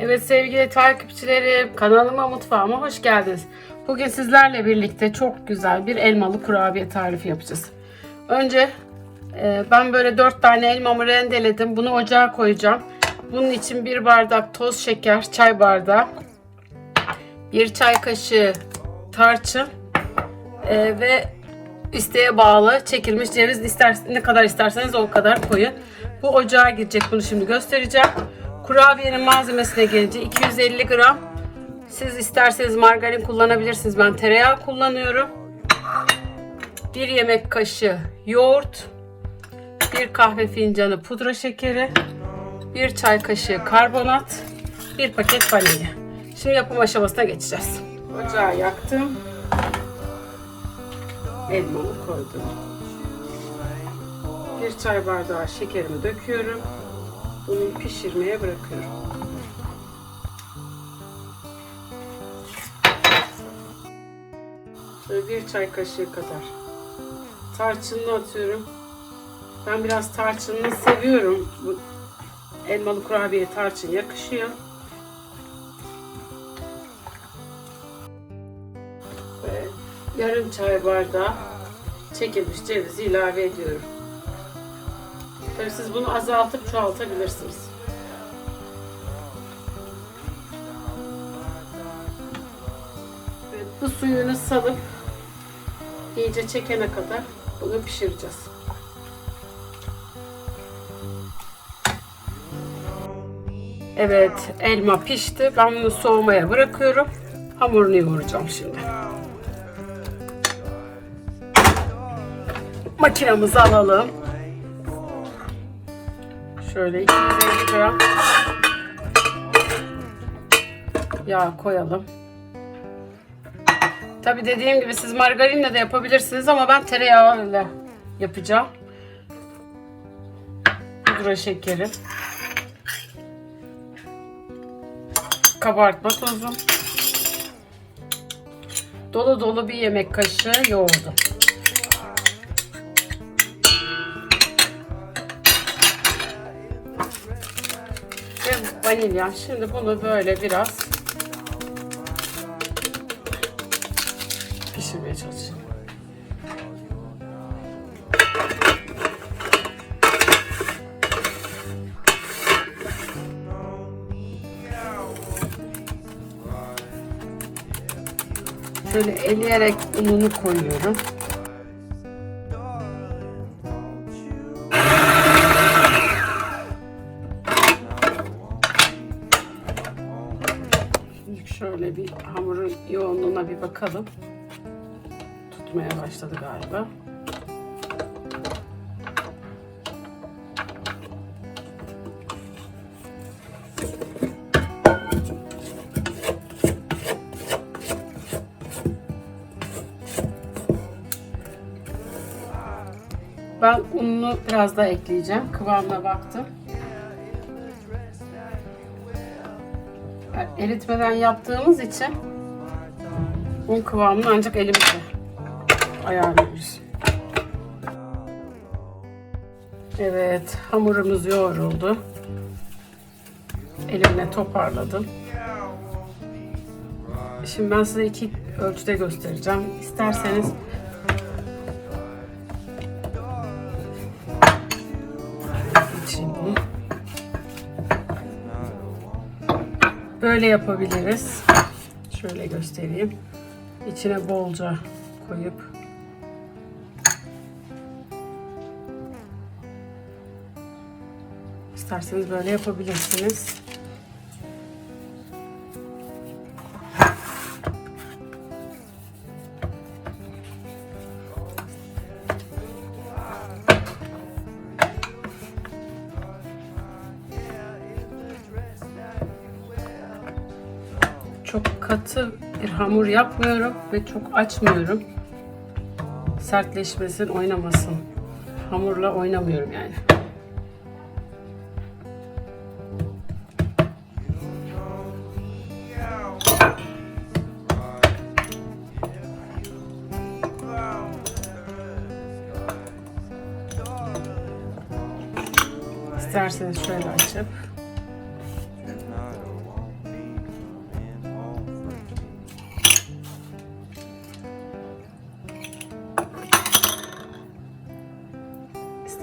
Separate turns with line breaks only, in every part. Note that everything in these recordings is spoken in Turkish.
Evet sevgili takipçilerim kanalıma mutfağıma hoş geldiniz. Bugün sizlerle birlikte çok güzel bir elmalı kurabiye tarifi yapacağız. Önce e, ben böyle 4 tane elmamı rendeledim. Bunu ocağa koyacağım. Bunun için bir bardak toz şeker, çay bardağı, bir çay kaşığı tarçın e, ve isteğe bağlı çekilmiş ceviz ister, ne kadar isterseniz o kadar koyun. Bu ocağa girecek bunu şimdi göstereceğim. Kurabiyenin malzemesine gelince 250 gram. Siz isterseniz margarin kullanabilirsiniz. Ben tereyağı kullanıyorum. Bir yemek kaşığı yoğurt. Bir kahve fincanı pudra şekeri. Bir çay kaşığı karbonat. Bir paket vanilya. Şimdi yapım aşamasına geçeceğiz. Ocağı yaktım. Elmamı koydum. Bir çay bardağı şekerimi döküyorum. Bunu pişirmeye bırakıyorum. Şöyle bir çay kaşığı kadar tarçınını atıyorum. Ben biraz tarçınını seviyorum. Bu elmalı kurabiye tarçın yakışıyor. Ve yarım çay bardağı çekilmiş cevizi ilave ediyorum. Tabii siz bunu azaltıp çoğaltabilirsiniz. Evet, bu suyunu salıp iyice çekene kadar bunu pişireceğiz. Evet, elma pişti. Ben bunu soğumaya bırakıyorum. Hamurunu yoğuracağım şimdi. Makinamızı alalım. Şöyle 250 gram yağ koyalım. Tabi dediğim gibi siz margarinle de yapabilirsiniz ama ben tereyağıyla yapacağım. Pudra şekeri. Kabartma tozu. Dolu dolu bir yemek kaşığı yoğurdu. Vanilya. Şimdi bunu böyle biraz pişirmeye çalışacağım. Şöyle eleyerek ununu koyuyorum. Şöyle bir hamurun yoğunluğuna bir bakalım. Tutmaya başladı galiba. Ben ununu biraz daha ekleyeceğim. Kıvamına baktım. Eritmeden yaptığımız için un kıvamını ancak elimizle ayarlıyoruz. Evet, hamurumuz yoğruldu. Elimle toparladım. Şimdi ben size iki ölçüde göstereceğim. İsterseniz Böyle yapabiliriz. Şöyle göstereyim. İçine bolca koyup isterseniz böyle yapabilirsiniz. Çok katı bir hamur yapmıyorum ve çok açmıyorum. Sertleşmesin, oynamasın. Hamurla oynamıyorum yani. İsterseniz şöyle açıp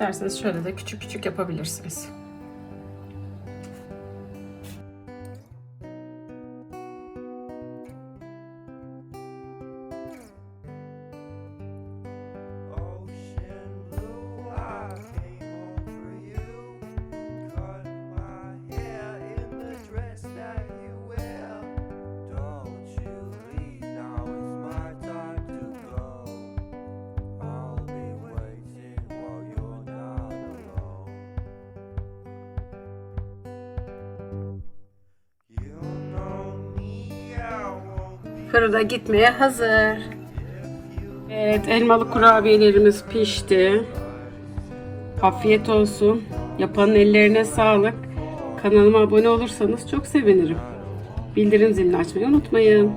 İsterseniz şöyle de küçük küçük yapabilirsiniz. Fırına gitmeye hazır. Evet, elmalı kurabiyelerimiz pişti. Afiyet olsun. Yapanın ellerine sağlık. Kanalıma abone olursanız çok sevinirim. Bildirim zilini açmayı unutmayın.